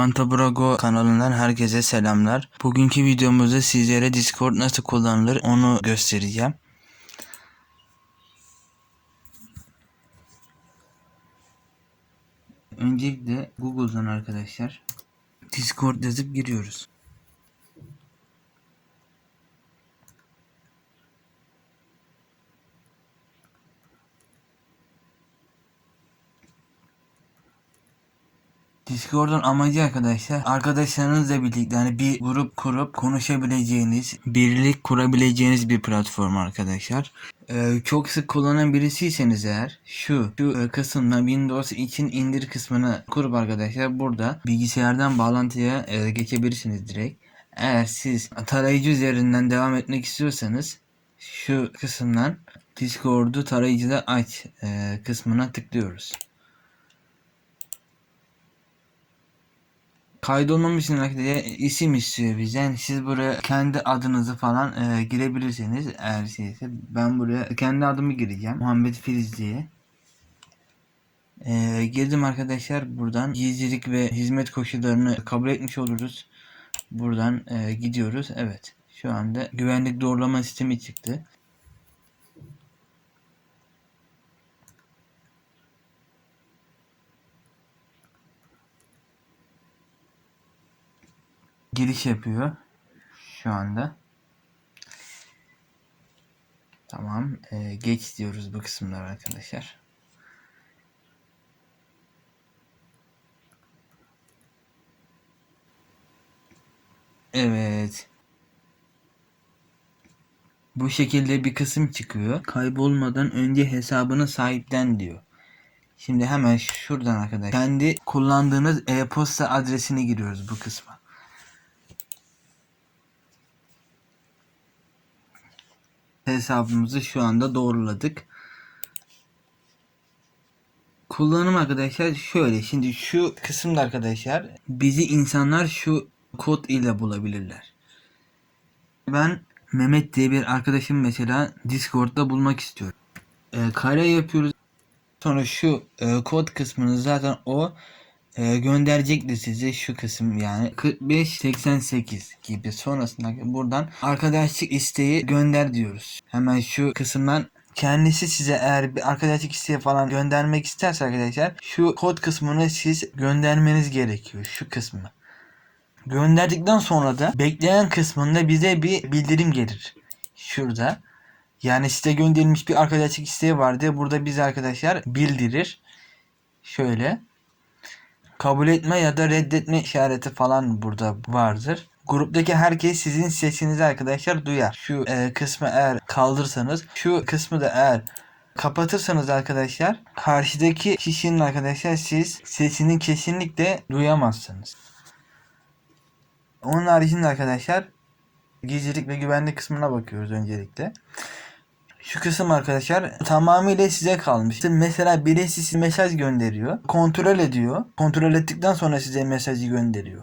Lavanta Brago kanalından herkese selamlar. Bugünkü videomuzda sizlere Discord nasıl kullanılır onu göstereceğim. Öncelikle Google'dan arkadaşlar Discord yazıp giriyoruz. Discord'un amacı arkadaşlar arkadaşlarınızla birlikte hani bir grup kurup konuşabileceğiniz, birlik kurabileceğiniz bir platform arkadaşlar. Ee, çok sık kullanan birisiyseniz eğer şu şu e, kısımdan Windows için indir kısmını kurup arkadaşlar burada bilgisayardan bağlantıya e, geçebilirsiniz direkt. Eğer siz tarayıcı üzerinden devam etmek istiyorsanız şu kısımdan Discord'u tarayıcıda aç e, kısmına tıklıyoruz. Kaydolmam için arkadaşlar isim istiyor bizden. Siz buraya kendi adınızı falan e, girebilirsiniz eğer şeyse. Ben buraya kendi adımı gireceğim. Muhammed Filiz diye. E, girdim arkadaşlar buradan gizlilik ve hizmet koşullarını kabul etmiş oluruz. Buradan e, gidiyoruz. Evet. Şu anda güvenlik doğrulama sistemi çıktı. Giriş yapıyor şu anda. Tamam. Ee, geç diyoruz bu kısımlar arkadaşlar. Evet. Bu şekilde bir kısım çıkıyor. Kaybolmadan önce hesabını sahiplen diyor. Şimdi hemen şuradan arkadaşlar kendi kullandığınız e-posta adresini giriyoruz bu kısma. Hesabımızı şu anda doğruladık. Kullanım arkadaşlar şöyle. Şimdi şu kısımda arkadaşlar bizi insanlar şu kod ile bulabilirler. Ben Mehmet diye bir arkadaşım mesela Discord'da bulmak istiyorum. E, kare yapıyoruz. Sonra şu e, kod kısmını zaten o e, gönderecektir size şu kısım yani 4588 gibi sonrasında buradan arkadaşlık isteği gönder diyoruz. Hemen şu kısımdan kendisi size eğer bir arkadaşlık isteği falan göndermek isterse arkadaşlar şu kod kısmını siz göndermeniz gerekiyor şu kısmı. Gönderdikten sonra da bekleyen kısmında bize bir bildirim gelir. Şurada. Yani size gönderilmiş bir arkadaşlık isteği var diye burada bize arkadaşlar bildirir. Şöyle kabul etme ya da reddetme işareti falan burada vardır. Gruptaki herkes sizin sesinizi arkadaşlar duyar. Şu e, kısmı eğer kaldırsanız, şu kısmı da eğer kapatırsanız arkadaşlar karşıdaki kişinin arkadaşlar siz sesini kesinlikle duyamazsınız. Onun haricinde arkadaşlar gizlilik ve güvenlik kısmına bakıyoruz öncelikle. Şu kısım arkadaşlar tamamıyla size kalmış. Mesela birisi size mesaj gönderiyor. Kontrol ediyor. Kontrol ettikten sonra size mesajı gönderiyor.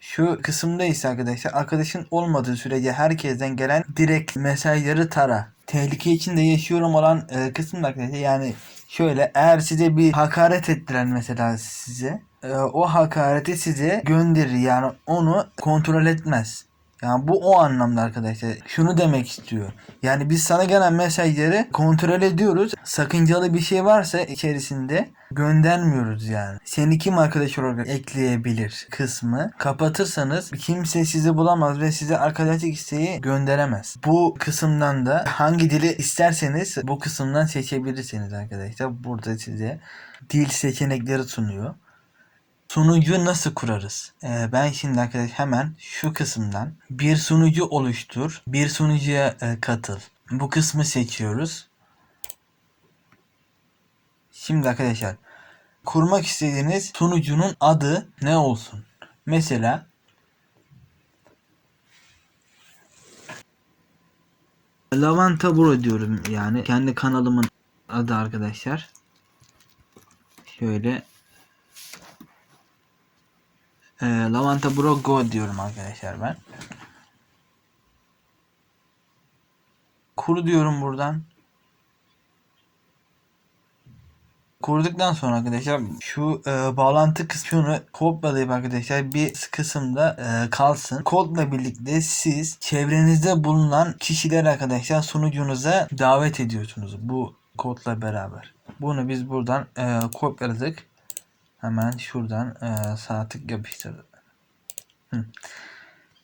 Şu kısımda ise arkadaşlar arkadaşın olmadığı sürece herkesten gelen direkt mesajları tara. Tehlike içinde yaşıyorum olan e, kısımda arkadaşlar yani şöyle eğer size bir hakaret ettiren mesela size e, o hakareti size gönderir yani onu kontrol etmez. Yani bu o anlamda arkadaşlar. Şunu demek istiyor. Yani biz sana gelen mesajları kontrol ediyoruz. Sakıncalı bir şey varsa içerisinde göndermiyoruz yani. Seni kim arkadaş olarak ekleyebilir kısmı kapatırsanız kimse sizi bulamaz ve size arkadaşlık isteği gönderemez. Bu kısımdan da hangi dili isterseniz bu kısımdan seçebilirsiniz arkadaşlar. Burada size dil seçenekleri sunuyor. Sunucu nasıl kurarız? Ee, ben şimdi arkadaş hemen şu kısımdan bir sunucu oluştur, bir sunucuya e, katıl. Bu kısmı seçiyoruz. Şimdi arkadaşlar kurmak istediğiniz sunucunun adı ne olsun? Mesela Lavanta Bro diyorum yani kendi kanalımın adı arkadaşlar. Şöyle e, Lavanta Bro Go diyorum arkadaşlar ben. Kur diyorum buradan. Kurduktan sonra arkadaşlar şu e, bağlantı kısmını kopyalayıp arkadaşlar bir kısımda e, kalsın. Kodla birlikte siz çevrenizde bulunan kişiler arkadaşlar sunucunuza davet ediyorsunuz bu kodla beraber. Bunu biz buradan e, kopyaladık. Hemen şuradan e, sağ tık yapıştırdık. Hı.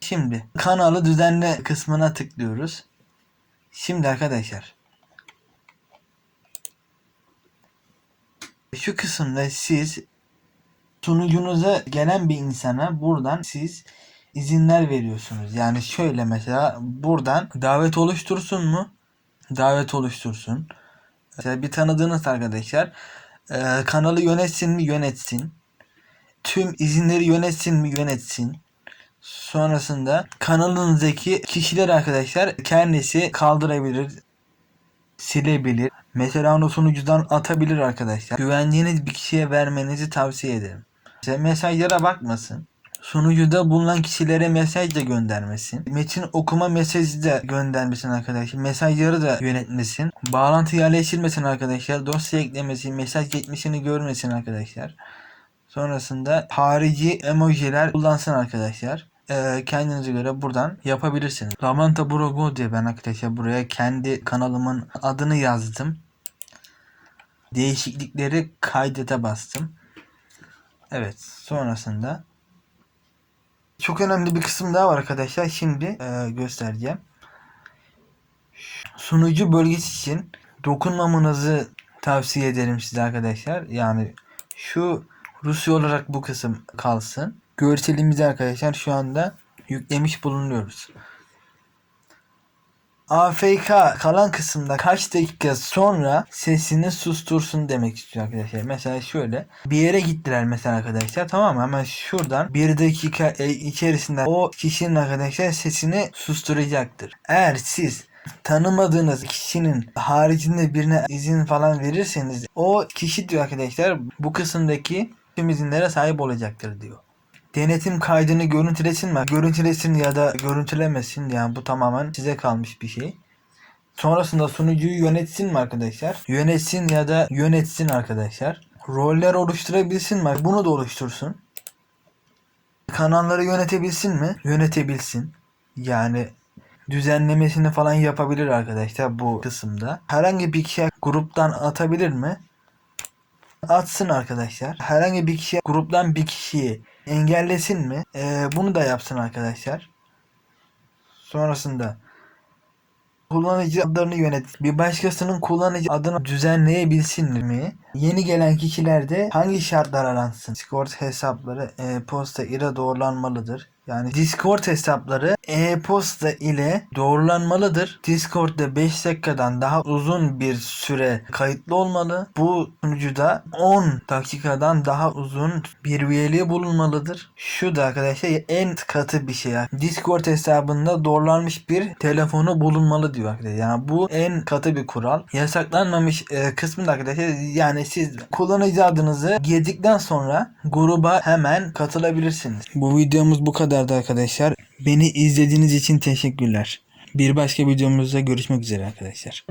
Şimdi kanalı düzenle kısmına tıklıyoruz. Şimdi arkadaşlar şu kısımda siz sunucunuza gelen bir insana buradan siz izinler veriyorsunuz. Yani şöyle mesela buradan davet oluştursun mu? Davet oluştursun. Mesela bir tanıdığınız arkadaşlar e, kanalı yönetsin mi? Yönetsin. Tüm izinleri yönetsin mi? Yönetsin. Sonrasında kanalınızdaki kişiler arkadaşlar kendisi kaldırabilir, silebilir. Mesela onu sunucudan atabilir arkadaşlar. Güvendiğiniz bir kişiye vermenizi tavsiye ederim. Mesela mesajlara bakmasın. Sunucuda bulunan kişilere mesaj da göndermesin. Metin okuma mesajı da göndermesin arkadaşlar. Mesajları da yönetmesin. Bağlantı yerleştirmesin arkadaşlar. Dosya eklemesin. Mesaj geçmişini görmesin arkadaşlar. Sonrasında harici emojiler kullansın arkadaşlar. Ee, kendinize göre buradan yapabilirsiniz. Lamanta Brogo diye ben arkadaşlar buraya kendi kanalımın adını yazdım. Değişiklikleri kaydete bastım. Evet sonrasında çok önemli bir kısım daha var arkadaşlar. Şimdi e, göstereceğim. Sunucu bölgesi için dokunmamanızı tavsiye ederim size arkadaşlar. Yani şu Rusya olarak bu kısım kalsın. Görselimizi arkadaşlar şu anda yüklemiş bulunuyoruz. AFK kalan kısımda kaç dakika sonra sesini sustursun demek istiyor arkadaşlar. Mesela şöyle bir yere gittiler mesela arkadaşlar tamam mı? Hemen şuradan bir dakika e, içerisinde o kişinin arkadaşlar sesini susturacaktır. Eğer siz tanımadığınız kişinin haricinde birine izin falan verirseniz o kişi diyor arkadaşlar bu kısımdaki tüm izinlere sahip olacaktır diyor. Denetim kaydını görüntülesin mi? Görüntülesin ya da görüntülemesin. Yani bu tamamen size kalmış bir şey. Sonrasında sunucuyu yönetsin mi arkadaşlar? Yönetsin ya da yönetsin arkadaşlar. Roller oluşturabilsin mi? Bunu da oluştursun. Kanalları yönetebilsin mi? Yönetebilsin. Yani düzenlemesini falan yapabilir arkadaşlar bu kısımda. Herhangi bir kişi gruptan atabilir mi? Atsın arkadaşlar. Herhangi bir kişi gruptan bir kişiyi engellesin mi? Ee, bunu da yapsın arkadaşlar. Sonrasında kullanıcı adlarını yönet. Bir başkasının kullanıcı adını düzenleyebilsin mi? Yeni gelen kişilerde hangi şartlar aransın? Discord hesapları e-posta ile doğrulanmalıdır. Yani Discord hesapları e-posta ile doğrulanmalıdır. Discord'da 5 dakikadan daha uzun bir süre kayıtlı olmalı. Bu sunucuda 10 dakikadan daha uzun bir üyeliği bulunmalıdır. Şu da arkadaşlar en katı bir şey. Discord hesabında doğrulanmış bir telefonu bulunmalı diyor arkadaşlar. Yani bu en katı bir kural. Yasaklanmamış e, kısmında arkadaşlar yani siz kullanıcı adınızı girdikten sonra gruba hemen katılabilirsiniz. Bu videomuz bu kadardı arkadaşlar. Beni izlediğiniz için teşekkürler. Bir başka videomuzda görüşmek üzere arkadaşlar.